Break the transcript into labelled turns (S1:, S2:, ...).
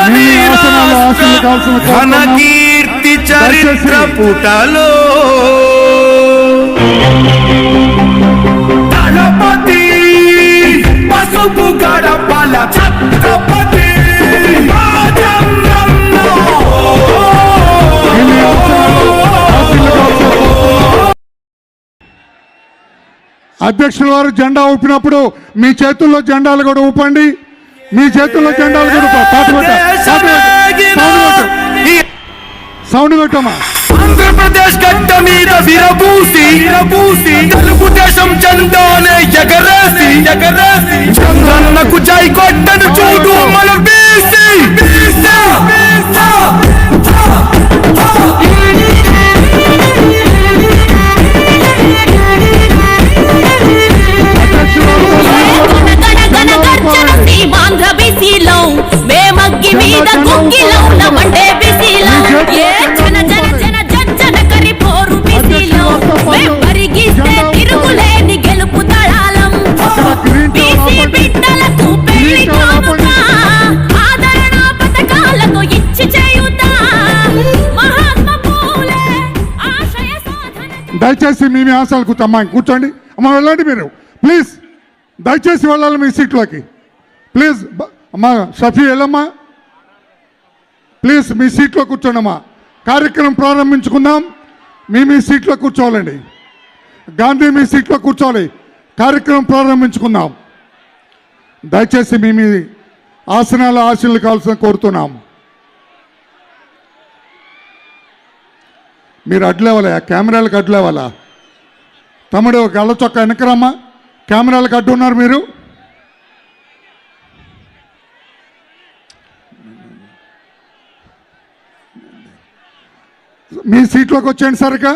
S1: కావాల్సిన
S2: ఘన కీర్తి చరిత్ర పుటలో. గణపతి పసుపు గడపల ఛత్రపతి
S1: అధ్యక్షుల వారు జెండా ఊపినప్పుడు మీ చేతుల్లో జెండాలు కూడా ఊపండి. మీ చేతుల్లో జెండాలు కూడా పాట. సౌండ్ పెట్టు.
S2: ఈ
S1: సౌండ్ పెట్టమ్మా.
S2: ఆంధ్రప్రదేశ్ గడ్డ మీద విరబూసి విరబూసి తెలుగుదేశం జెండానే ఎగరేసి ఎగరేసి చంద్రన్నకు జై కొట్టను చూడు మన బీసీ
S1: దయచేసి మీ మీ ఆశలు కూర్చోమ్మా. కూర్చోండి. అమ్మ వెళ్ళండి మీరు. ప్లీజ్. దయచేసి వెళ్ళాలి మీ సీట్లోకి. ప్లీజ్. అమ్మా షఫీ వెళ్ళమ్మా. ప్లీజ్ మీ సీట్లో కూర్చోండమ్మా. కార్యక్రమం ప్రారంభించుకుందాం. మీ మీ సీట్లో కూర్చోవాలండి. గాంధీ మీ సీట్లో కూర్చోవాలి. కార్యక్రమం ప్రారంభించుకుందాం. దయచేసి మీ మీ ఆసనాలు ఆశలు కావాల్సిన కోరుతున్నాం. మీరు అడ్లేవాలా? కెమెరాలకు అడ్లేవాలా? తమ్ముడు గళ్ళ చొక్క వెనకరమ్మా. కెమెరాలకు అడ్డు ఉన్నారు మీరు. మీ సీట్లోకి వచ్చేయండి సరిగా